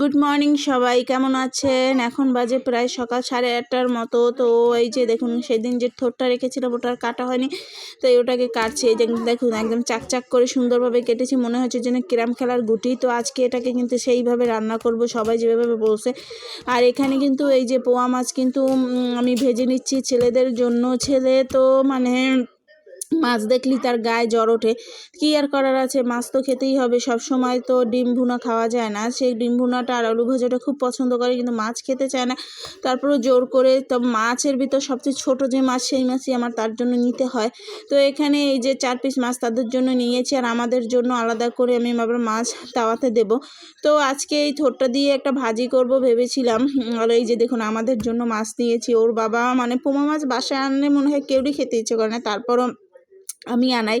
Good morning সবাই, কেমন আছেন? এখন বাজে প্রায় সকাল সাড়ে আটটার মতো। তো এই যে দেখুন, সেদিন যে ঠোঁটটা রেখেছিলাম, ওটা কাটা হয়নি। তো ওটাকে কাটছে। এই যে দেখুন, একদম চাকচাক করে সুন্দরভাবে কেটেছি। মনে হচ্ছে যেন ক্যারাম খেলার গুটি। তো আজকে এটাকে কিন্তু সেইভাবে রান্না করব, সবাই যেভাবে বলছে। আর এখানে কিন্তু এই যে পোয়া মাছ কিন্তু আমি ভেজে নিচ্ছি ছেলেদের জন্য। ছেলে তো মানে মাছ দেখলি তার গায়ে জ্বর ওঠে। কী আর করার আছে? মাছ তো খেতেই হবে। সব সময় তো ডিম ভুনা খাওয়া যায় না। সেই ডিম ভুনাটা আর আলু ভাজাটা খুব পছন্দ করে, কিন্তু মাছ খেতে চায় না। তারপরে জোর করে তো মাছের ভিতর সবচেয়ে ছোট যে মাছ, সেই মাছই আমার তার জন্য নিতে হয়। তো এখানে এই যে চার পিস মাছ তাদের জন্য নিয়েছি, আর আমাদের জন্য আলাদা করে আমি আবার মাছ তাওয়াতে দেব। তো আজকে এই থোরটা দিয়ে একটা ভাজি করব ভেবেছিলাম। আর এই যে দেখুন, আমাদের জন্য মাছ নিয়েছি। ওর বাবা মানে পোমা মাছ বাসায় আনলে মনে হয় কেউরই খেতে ইচ্ছে করে না। তারপরও আমি আনাই।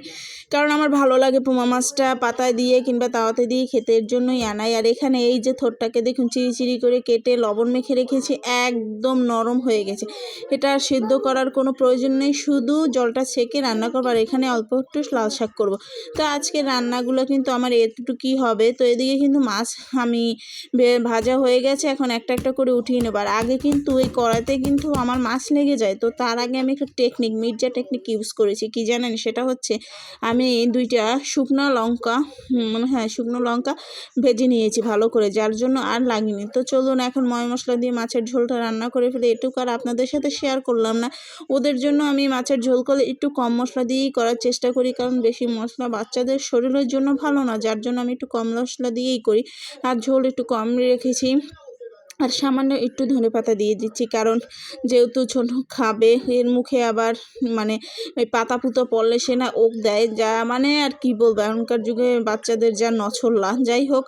কারণ আমার ভালো লাগে পোমা মাছটা পাতায় দিয়ে কিংবা তাওয়াতে দিয়ে খেতে, এর জন্যই আনাই। আর এখানে এই যে থোরটাকে দেখুন চিরি করে কেটে লবণ মেখে রেখেছি, একদম নরম হয়ে গেছে। এটা সিদ্ধ করার কোনো প্রয়োজন নেই, শুধু জলটা ছেঁকে রান্না করব। আর এখানে অল্প একটু লাল শাক করব। তো আজকে রান্নাগুলো কিন্তু আমার এতটুকুই হবে। তো এদিকে কিন্তু মাছ আমি ভাজা হয়ে গেছে, এখন একটা একটা করে উঠিয়ে নেব। আর আগে কিন্তু এই কড়াইতে কিন্তু আমার মাছ লেগে যায়, তো তার আগে আমি একটা টেকনিক মির্জা টেকনিক ইউজ করেছি, কি জানেন সেটা? হচ্ছে আমি দুইটা শুকনো লঙ্কা মানে হ্যাঁ শুকনো লঙ্কা ভেজে নিয়েছি ভালো করে, যার জন্য আর লাগেনি। তো চলুন এখন ময় মশলা দিয়ে মাছের ঝোলটা রান্না করে ফেলে। এটুকু আর আপনাদের সাথে শেয়ার করলাম না। ওদের জন্য আমি মাছের ঝোল করলে একটু কম মশলা দিয়েই করার চেষ্টা করি, কারণ বেশি মশলা বাচ্চাদের শরীরের জন্য ভালো না, যার জন্য আমি একটু কম মশলা দিয়েই করি। আর ঝোল একটু কম রেখেছি। আর সামান্য একটু ধনে পাতা দিয়ে দিচ্ছি, কারণ যেহেতু ছোট খাবে, এর মুখে আবার মানে ওই পাতা পুতো পড়লে সে না ওক দেয়, যা মানে আর কি বলব, এখনকার যুগে বাচ্চাদের যা নছল্লা। যাই হোক,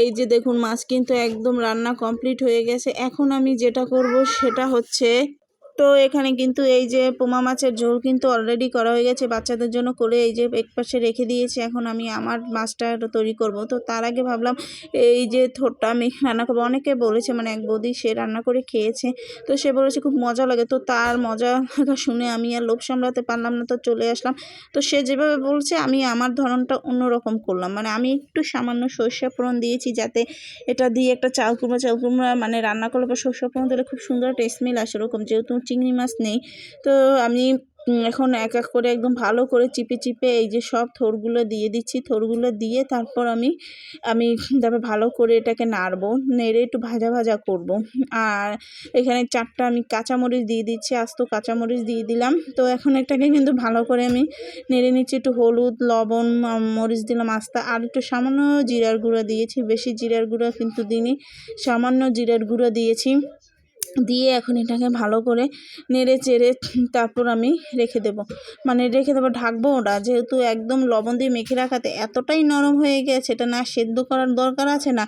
এই যে দেখুন মাছ কিন্তু একদম রান্না কমপ্লিট হয়ে গেছে। এখন আমি যেটা করব সেটা হচ্ছে তো এখানে কিন্তু এই যে পোমা মাছের ঝোল কিন্তু অলরেডি করা হয়ে গেছে। বাচ্চাদের জন্য করে এই যে এক পাশে রেখে দিয়েছি। এখন আমি আমার মাছটা তৈরি করব। তো তার আগে ভাবলাম, এই যে থোরটা আমি রান্না করব। অনেকে বলেছে মানে এক বৌদি সে রান্না করে খেয়েছে, তো সে বলেছে খুব মজা লাগে। তো তার মজা লাগা শুনে আমি আর লোভ সামলাতে পারলাম না, তো চলে আসলাম। তো সে যেভাবে বলছে, আমি আমার ধরনটা অন্যরকম করলাম। মানে আমি একটু সামান্য সর্ষে ফোড়ন দিয়েছি যাতে এটা দিয়ে একটা চাল কুমড়া মানে রান্না করলে পর সর্ষে ফোড়ন দিলে খুব সুন্দর একটা স্মেল আসে ওরকম। যেহেতু চিংড়ি মাছ নেই। তো আমি এখন এক এক করে একদম ভালো করে চিপে চিপে এই যে সব থোরগুলো দিয়ে দিচ্ছি। থোরগুলো দিয়ে তারপর আমি আমি তারপর ভালো করে এটাকে নাড়বো। নেড়ে একটু ভাজা ভাজা করব। আর এখানে চারটা আমি কাঁচামরিচ দিয়ে দিচ্ছি, আস্ত কাঁচামরিচ দিয়ে দিলাম। তো এখন এটাকে কিন্তু ভালো করে আমি নেড়ে নিচ্ছি, একটু হলুদ, লবণ মরিচ দিলাম, আস্তা। আর একটু সামান্য জিরার গুঁড়া দিয়েছি, বেশি জিরার গুঁড়া কিন্তু দিইনি, সামান্য জিরার গুঁড়া দিয়েছি। দিয়ে এখন এটাকে ভালো করে নেড়ে চেড়ে তারপর আমি রেখে দেব। মানে রেখে দেবো, ঢাকবো ওটা। যেহেতু একদম লবণ দিয়ে মেখে রাখাতে এতটাই নরম হয়ে গেছে, এটা না সেদ্ধ করার দরকার আছে না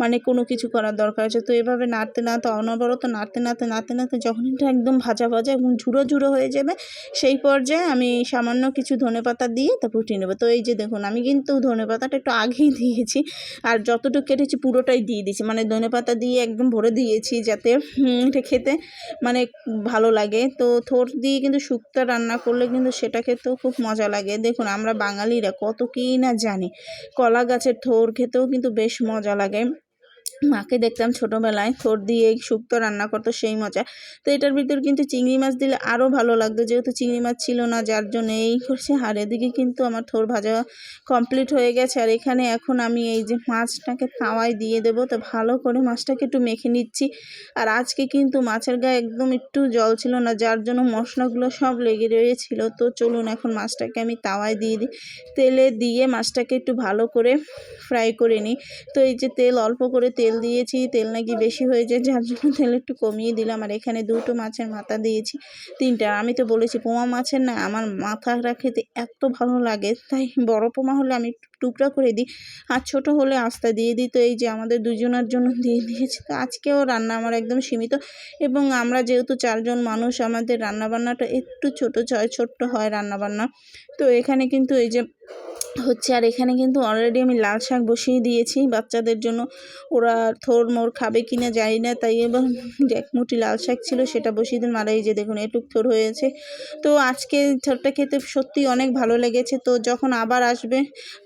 মানে কোনো কিছু করার দরকার আছে। তো এভাবে নাড়তে নাড়তে, অনবরত নাড়তে নাড়তে নাড়তে নাড়তে যখন এটা একদম ভাজা ভাজা এবং ঝুড়ো ঝুড়ো হয়ে যাবে, সেই পর্যায়ে আমি সামান্য কিছু ধনেপাতা দিয়ে তারপর উঠিয়ে নেব। তো এই যে দেখুন, আমি কিন্তু ধনেপাতাটা একটু আগেই দিয়েছি, আর যতটুকু কেটেছি পুরোটাই দিয়ে দিয়েছি। মানে ধনেপাতা দিয়ে একদম ভরে দিয়েছি যাতে এটা খেতে মানে ভালো লাগে। তো থোর দিয়ে কিন্তু শুক্তো রান্না করলে কিন্তু সেটা খেতেও খুব মজা লাগে। দেখুন, আমরা বাঙালিরা কত কী না জানি। কলা গাছের থোর খেতেও কিন্তু বেশ মজা লাগে। মাকে দেখতাম ছোটোবেলায় থোর দিয়ে শুক্তো রান্না করতো সেই মজা। তো এটার ভিতর কিন্তু চিংড়ি মাছ দিলে আরও ভালো লাগতো, যেহেতু চিংড়ি মাছ ছিল না, যার জন্য এই করছে আর এদিকে কিন্তু আমার থোর ভাজা কমপ্লিট হয়ে গেছে, আর এখানে এখন আমি এই যে মাছটাকে তাওয়ায় দিয়ে দেবো, তো ভালো করে মাছটাকে একটু মেখে নিচ্ছি। আর আজকে কিন্তু মাছের গায়ে একদম একটু জল ছিল না, যার জন্য মশলাগুলো সব লেগে রয়েছিল। তো চলুন এখন মাছটাকে আমি তাওয়ায় দিয়ে দিই। তেলে দিয়ে মাছটাকে একটু ভালো করে ফ্রাই করে নিই। তো এই যে তেল অল্প করে তেল দিয়েছি, তেল নাকি বেশি হয়ে যায় যার জন্য তেল একটু কমিয়ে দিলাম। আর এখানে দুটো মাছের মাথা দিয়েছি, তিনটা। আমি তো বলেছি, পোমা মাছের না, আমার মাথা খেতে এত ভালো লাগে, তাই বড় পোমা হলে আমি একটু টুকরা করে দিই। আর ছোট হলে আস্তা দিয়ে দিই তো এই যে আমাদের দুজনের জন্য দিয়ে দিয়েছি। তো আজকেও রান্না আমার একদম সীমিত এবং আমরা যেহেতু চারজন মানুষ, আমাদের রান্নাবান্নাটা একটু ছোট ছোট্ট হয় রান্নাবান্না। তো এখানে কিন্তু এই যে হচ্ছে, আর এখানে কিন্তু অলরেডি আমি লাল শাক বসিয়ে দিয়েছি বাচ্চাদের জন্য। ওরা থোর মোর খাবে কি না জানি না, তাই এবার মুঠি লাল শাক ছিল সেটা বসিয়ে দিন মারা এই যে দেখুন, এটুক থোর হয়েছে। তো আজকে থোরটা খেতে সত্যি অনেক ভালো লেগেছে। তো যখন আবার আসবে,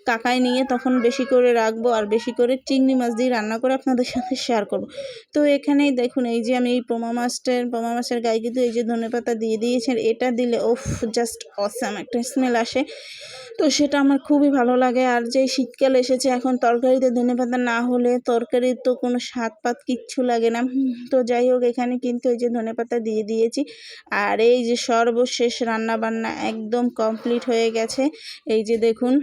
কাকা ঢাকায় নিয়ে তখন বেশি করে রাখব আর বেশি করে চিংড়ি মাছ দিয়ে রান্না করে আপনাদের সাথে শেয়ার করব। তো এখানেই দেখুন, এই যে আমি এই পোমা মাছটার, পোমা মাছের গায়ে কিন্তু এই যে ধনেপাতা দিয়ে দিয়েছেন এটা দিলে ওফ জাস্ট অসাম একটা স্মেল আসে। তো সেটা আমার খুবই ভালো লাগে আর যে শীতকাল এসেছে, এখন তরকারিতে ধনেপাতা না হলে তরকারির তো কোনো স্বাদ পাত কিচ্ছু লাগে না। তো যাই হোক, এখানে কিন্তু এই যে ধনেপাতা দিয়ে দিয়েছি আর এই যে সর্বশেষ রান্না বান্না একদম কমপ্লিট হয়ে গেছে। এই যে দেখুন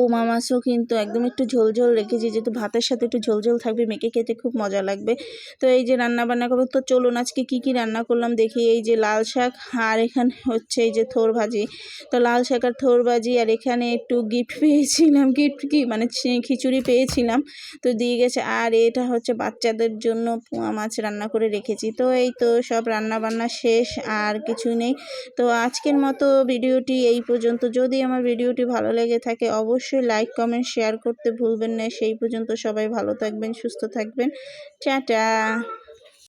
পোমা মাছও কিন্তু একদম একটু ঝোল ঝোল রেখেছি, যেহেতু ভাতের সাথে একটু ঝোল ঝোল থাকবে, মেখে খেতে খুব মজা লাগবে। তো এই যে রান্না বান্না করব, তো চলুন আজকে কি কি রান্না করলাম দেখি। এই যে লাল শাক আর এখানে হচ্ছে এই যে থোর ভাজি। তো লাল শাক আর থোর ভাজি, আর এখানে একটু গিফট পেয়েছিলাম গিফট কি? মানে খিচুড়ি পেয়েছিলাম, তো দিয়ে গেছে। আর এটা হচ্ছে বাচ্চাদের জন্য পোয়া মাছ রান্না করে রেখেছি। তো এই তো সব রান্না বান্না শেষ, আর কিছু নেই। তো আজকের মতো ভিডিওটি এই পর্যন্ত। যদি আমার ভিডিওটি ভালো লেগে থাকে অবশ্যই লাইক কমেন্ট শেয়ার করতে ভুলবেন না। সেই পর্যন্ত সবাই ভালো থাকবেন, সুস্থ থাকবেন। টাটা!